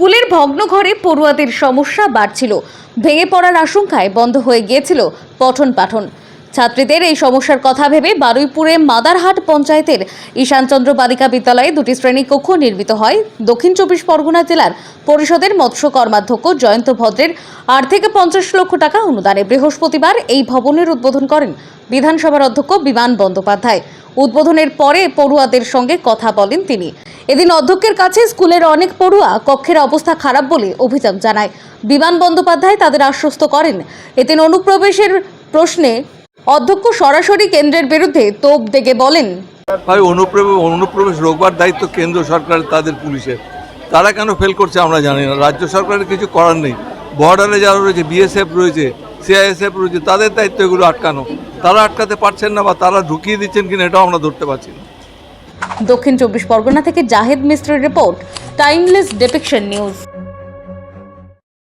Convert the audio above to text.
স্কুলের ভগ্ন ঘরে পড়ুয়াদের সমস্যা বাড়ছিল। ভেঙে পড়ার আশঙ্কায় বন্ধ হয়ে গিয়েছিল পঠন পাঠন। ছাত্রীদের এই সমস্যার কথা ভেবে বারুইপুরে মাদারহাট পঞ্চায়েতের ঈশানচন্দ্র বালিকা বিদ্যালয়ে দুটি শ্রেণীকক্ষ নির্মিত হয়। দক্ষিণ চব্বিশ পরগনা জেলার পরিষদের মৎস্য কর্মাধ্যক্ষ জয়ন্ত ভদ্রের আট থেকে পঞ্চাশ লক্ষ টাকা অনুদানে বৃহস্পতিবার এই ভবনের উদ্বোধন করেন বিধানসভার অধ্যক্ষ বিমান বন্দ্যোপাধ্যায়। উদ্বোধনের পরে পড়ুয়াদের সঙ্গে কথা বলেন তিনি। এদিন অধ্যক্ষের কাছে স্কুলের অনেক পড়ুয়া কক্ষের অবস্থা খারাপ বলে অভিযোগ জানায়। বিমান বন্দ্যোপাধ্যায় তাদের আশ্বস্ত করেন। এদিন অনুপ্রবেশের প্রশ্নে অধ্যক্ষ সরাসরি কেন্দ্রের বিরুদ্ধে তোপ দেগে বলেন। ভাই অনুপ্রবেশ অনুপ্রবেশ রোগবার দায়িত্ব কেন্দ্র সরকার, তাদের পুলিশের তারা কেন ফেল করছে আমরা জানি না। রাজ্য সরকারের কিছু করার নেই। বর্ডারে যারা রয়েছে বিএসএফ রয়েছে সিআইএসএফ রয়েছে তাদের দায়িত্ব এগুলো আটকানো। তারা আটকাতে পারছেন না বা তারা ঢুকিয়ে দিচ্ছেন কিনা এটাও আমরা ধরতে পারছি না। দক্ষিণ চব্বিশ পরগনা থেকে জাহেদ মিস্ত্রির রিপোর্ট টাইমলেস ডেপিকশন নিউজ